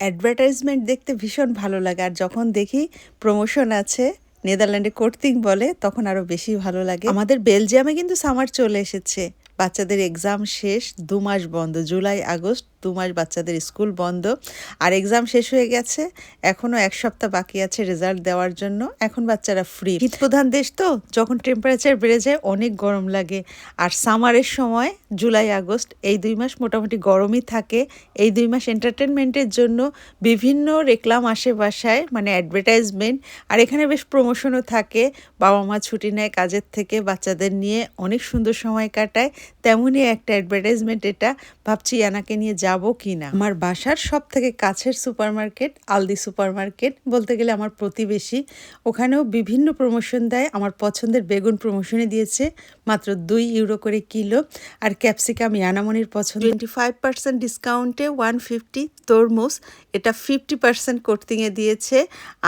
Advertisement দেখতে ভীষণ ভালো লাগে। আর যখন দেখি প্রমোশন আছে, নেদারল্যান্ডে কোর্টিং বলে, তখন আরও বেশি ভালো লাগে। আমাদের বেলজিয়ামে কিন্তু সামার চলে এসেছে। বাচ্চাদের এক্সাম শেষ, দু মাস বন্ধ, জুলাই, আগস্ট। দু মাস বাচ্চাদের স্কুল বন্ধ। আর এক্সাম শেষ হয়ে গেছে। এখনও এক সপ্তাহ বাকি আছে রেজাল্ট দেওয়ার জন্য। এখন বাচ্চারা ফ্রি শীত প্রধান দেশ তো, যখন টেম্পারেচার বেড়ে যায় অনেক গরম লাগে। আর সামারের সময় জুলাই আগস্ট এই দুই মাস মোটামুটি গরমই থাকে। এই দুই মাস এন্টারটেনমেন্টের জন্য বিভিন্ন রেকলাম আসে বাসায় মানে অ্যাডভার্টাইজমেন্ট আর এখানে বেশ প্রমোশনও থাকে। বাবা মা ছুটি নেয় কাজের থেকে, বাচ্চাদের নিয়ে অনেক সুন্দর সময় কাটায়। তেমনই একটা অ্যাডভার্টাইজমেন্ট এটা। ভাবছি ইয়ানাকে নিয়ে যাব কি না আমার বাসার সব থেকে কাছের সুপারমার্কেট, আলদি সুপারমার্কেট বলতে গেলে আমার প্রতিবেশী। ওখানেও বিভিন্ন প্রমোশন দেয়, আমার পছন্দের বেগুন প্রমোশনে দিয়েছে, মাত্র দুই ইউরো করে কিলো। আর ক্যাপসিকাম ইয়ানামনির পছন্দ। টোয়েন্টি ফাইভ পার্সেন্ট ডিসকাউন্টে ওয়ান ফিফটি তরমুজ, এটা ফিফটি পার্সেন্ট কোর্তিংয়ে দিয়েছে।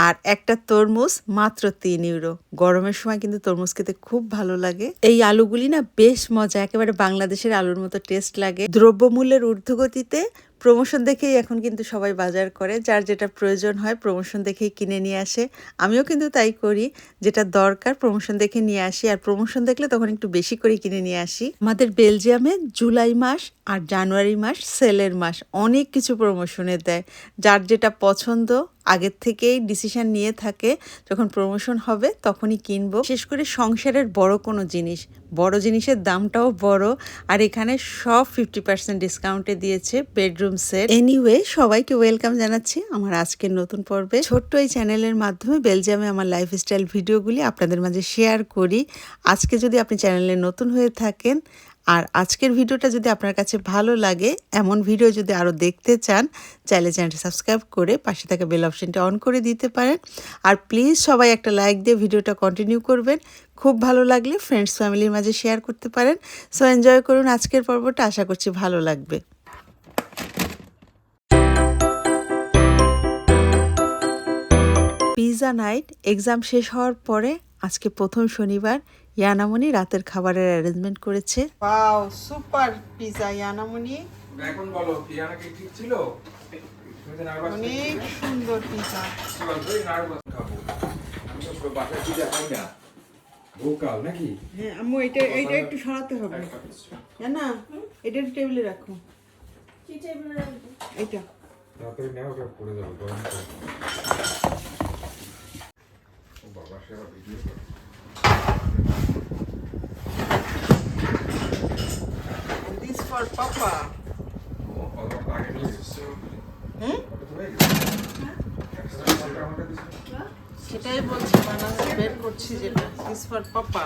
আর একটা তরমুজ, মাত্র তিন ইউরো গরমের সময় কিন্তু তরমুজ খেতে খুব ভালো লাগে। এই আলুগুলি না বেশ মজা, একেবারে বাংলাদেশের আলুর মতো টেস্ট লাগে। দ্রব্যমূল্যের ঊর্ধ্বগতিতে প্রমোশন দেখেই এখন কিন্তু সবাই বাজার করে। যার যেটা প্রয়োজন হয় প্রমোশন দেখেই কিনে নিয়ে আসে। আমিও কিন্তু তাই করি। যেটা দরকার প্রমোশন দেখে নিয়ে আসি। আর প্রমোশন দেখলে তখন একটু বেশি করে কিনে নিয়ে আসি। আমাদের বেলজিয়ামে জুলাই মাস আর জানুয়ারি মাস সেলের মাস অনেক কিছু প্রমোশনে দেয়। যার যেটা পছন্দ আগের থেকেই ডিসিশন নিয়ে থাকে, যখন প্রমোশন হবে তখনই কিনবো। বিশেষ করে সংসারের বড় কোনো জিনিস, বড় জিনিসের দামটাও বড়, আর এখানে সব ফিফটি পার্সেন্ট ডিসকাউন্টে দিয়েছে বেডরুম সেট এনিওয়ে সবাইকে ওয়েলকাম জানাচ্ছি আমার আজকের নতুন পর্বে। ছোট্ট এই চ্যানেলের মাধ্যমে বেলজিয়ামে আমার লাইফস্টাইল ভিডিওগুলি আপনাদের মাঝে শেয়ার করি। আজকে যদি আপনি চ্যানেলে নতুন হয়ে থাকেন আর আজকের ভিডিওটা যদি আপনার কাছে ভালো লাগে, এমন ভিডিও যদি আরও দেখতে চান, চাইলে চ্যানেলটা সাবস্ক্রাইব করে পাশে থাকা বেল অপশনটা অন করে দিতে পারেন। আর প্লিজ সবাই একটা লাইক দিয়ে ভিডিওটা কন্টিনিউ করবেন। খুব ভালো লাগলে ফ্রেন্ডস ফ্যামিলির মাঝে শেয়ার করতে পারেন। সো এনজয় করুন আজকের পর্বটা, আশা করছি ভালো লাগবে। পিজা নাইট এক্সাম শেষ হওয়ার পরে আজকে প্রথম শনিবার ইয়ানামনি রাতের খাবারের অ্যারেঞ্জমেন্ট করেছে। ওয়াও সুপার পিৎজা ইয়ানামনি এখন বলো পিয়ানা কি ঠিক ছিল? অনেক সুন্দর পিজা ভোকাল নাকি? হ্যাঁ আম্মু এটা এইটা একটু সরাতে হবে। না এটা টেবিলে রাখো। এটা। তাড়াতাড়ি নেও ওটা পড়ে যাব গরম করে। ও বাবা সেরা ভিডিও করে দিস ফর পাপা ও অত আগে নিয়ে এসেছ হুম ওটা তো হয়ে গেছে একশো টাকা আমাকে দিছো সেটাই বলছি বানাতে বের করছি যেটা this for papa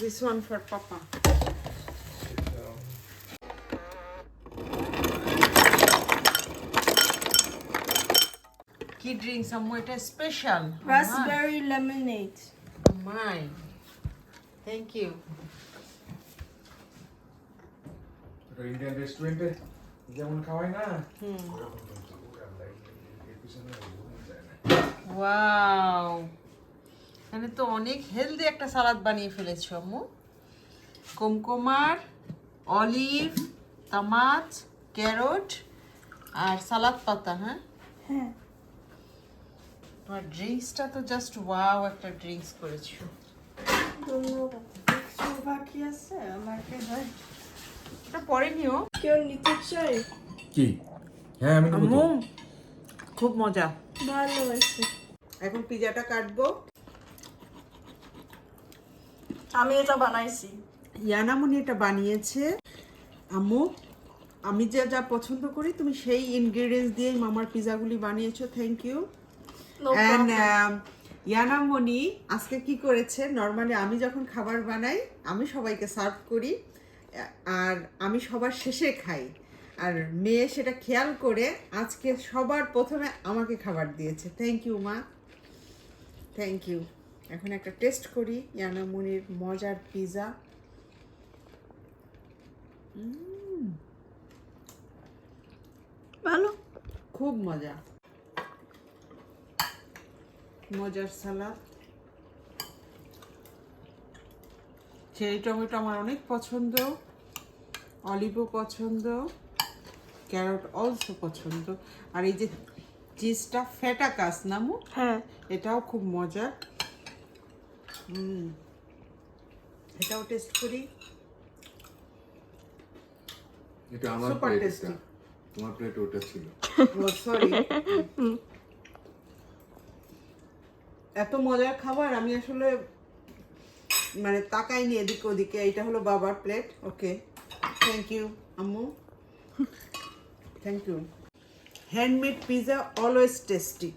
this one for papa কি ড্রিঙ্কস আম্মু? এটা special Raspberry lemonade. My thank you ওটা ইন্ডিয়ান রেস্টুরেন্টে যেমন খাওয়াই না ওয়াও। এখানে তো অনেক হেলদি একটা সালাদ বানিয়ে ফেলেছো আম্মু। কুমকুমার অলিভ তামাচ ক্যারট আর সালাদ পাতা হ্যাঁ? হ্যাঁ। তোমার ড্রিঙ্কসটা তো জাস্ট ওয়াও একটা ড্রিঙ্কস করেছ। ধন্যবাদ। বাকি আছে আমাকে এটা পরে নিও। কেউ নিতে চাই কি? হ্যাঁ আমি আম্মু খুব মজা। ভালো আছে এখন পিজাটা কাটবো। আমি এটা বানাইছি। ইয়ানামনি এটা বানিয়েছে। আম্মু আমি যা যা পছন্দ করি তুমি সেই ইনগ্রেডিয়েন্টস দিয়েই মামার পিজাগুলি বানিয়েছো। Thank you and. ইয়ানামনি আজকে কি করেছে? নর্মালি আমি যখন খাবার বানাই আমি সবাইকে সার্ভ করি। আর আমি সবার শেষে খাই। আর মেয়ে সেটা খেয়াল করে আজকে সবার প্রথমে আমাকে খাবার দিয়েছে। থ্যাংক ইউ মা। থ্যাংক ইউ এখন একটা টেস্ট করি ইয়ানামুনির মজার পিজা ভালো। খুব মজা। মজার সালাদ। চেরি টমেটো আমার অনেক পছন্দ। অলিভও পছন্দ। ক্যারট অলসো পছন্দ। আর এই যে চিজটা ফেটা কাস নামু হ্যাঁ। এটাও খুব মজার হুম এটাও টেস্ট করি। এটা আমার Super প্লেট তোমার প্লেট ওটা ছিল। সরি এত মজার খাবার আমি আসলে মানে তাকাইনি এদিকে ওদিকে এটা হলো বাবার প্লেট ওকে থ্যাংক ইউ আম্মু। Thank you handmade pizza always tasty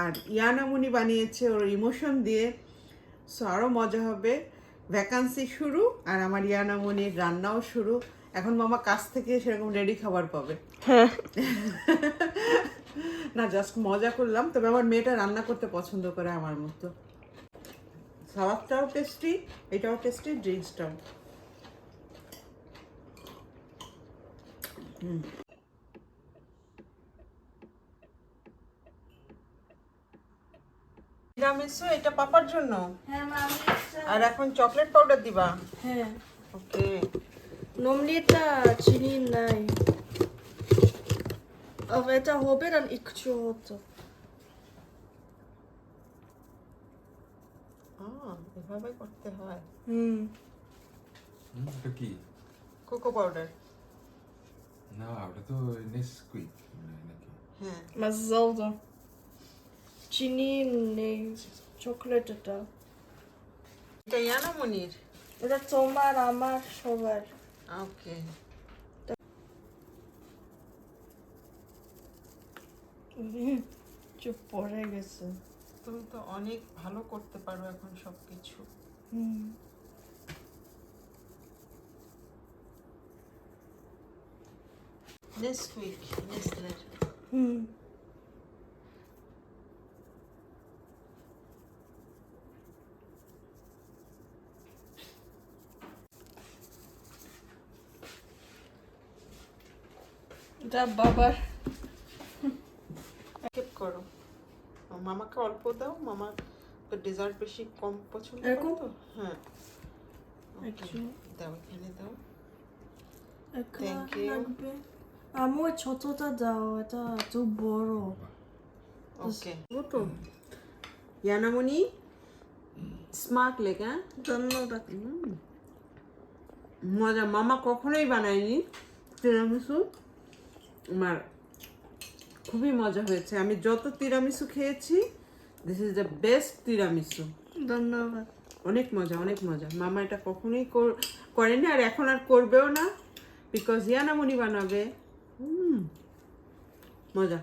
আর ইয়ানামুনি বানিয়েছে ওর ইমোশন দিয়ে। সো আরও মজা হবে। ভ্যাকান্সি শুরু আর আমার ইয়ানামুনির রান্নাও শুরু। এখন মামা কাছ থেকে সেরকম রেডি খাবার পাবে। না জাস্ট মজা করলাম। তবে আমার মেয়েটা রান্না করতে পছন্দ করে আমার মতো। সালাদটাও টেস্টি এটাও টেস্টি ড্রিঙ্কসটাও তিরামিসু এটা পাপার জন্য? হ্যাঁ আর এখন চকলেট পাউডার দিবা? হ্যাঁ। ওকে। নর্মালি এটা চিনি নাই। Aber এটা হবে dann একটু হতো। এভাবে করতে হয় হুম এটা কি কোকো পাউডার না ওটা তো নেসকুইক নাকি হ্যাঁ চিনি নেই চকলেট এটা এটা ইয়ানামনির এটা তোমার আমার সবার ওকে চুপ পড়ে গেছে তুমি তো অনেক ভালো করতে পারো এখন সব কিছু হুম নেসকুইক নেসলের হুম। এটা বাবার। করো। মামাকে অল্প দাও মামা তো ডেজার্ট বেশি কম পছন্দ করে এরকম? তো। হ্যাঁ। দাও এখানে দাও। আমু ওই ছোটটা দাও এটা একটু বড়। ওকে তো ইয়ানামনি স্মার্ট লেগ হ্যাঁ? ধন্যবাদ। মজা মামা কখনোই বানায়নি। তিরামিসু আমার খুবই মজা হয়েছে। আমি যত তিরামিসু খেয়েছি this is the best tiramisu. ধন্যবাদ। অনেক মজা অনেক মজা। মামা এটা কখনোই কর- করেনি আর এখন আর করবেও না বিকজ ইয়ানামনি বানাবে। হুম মজা।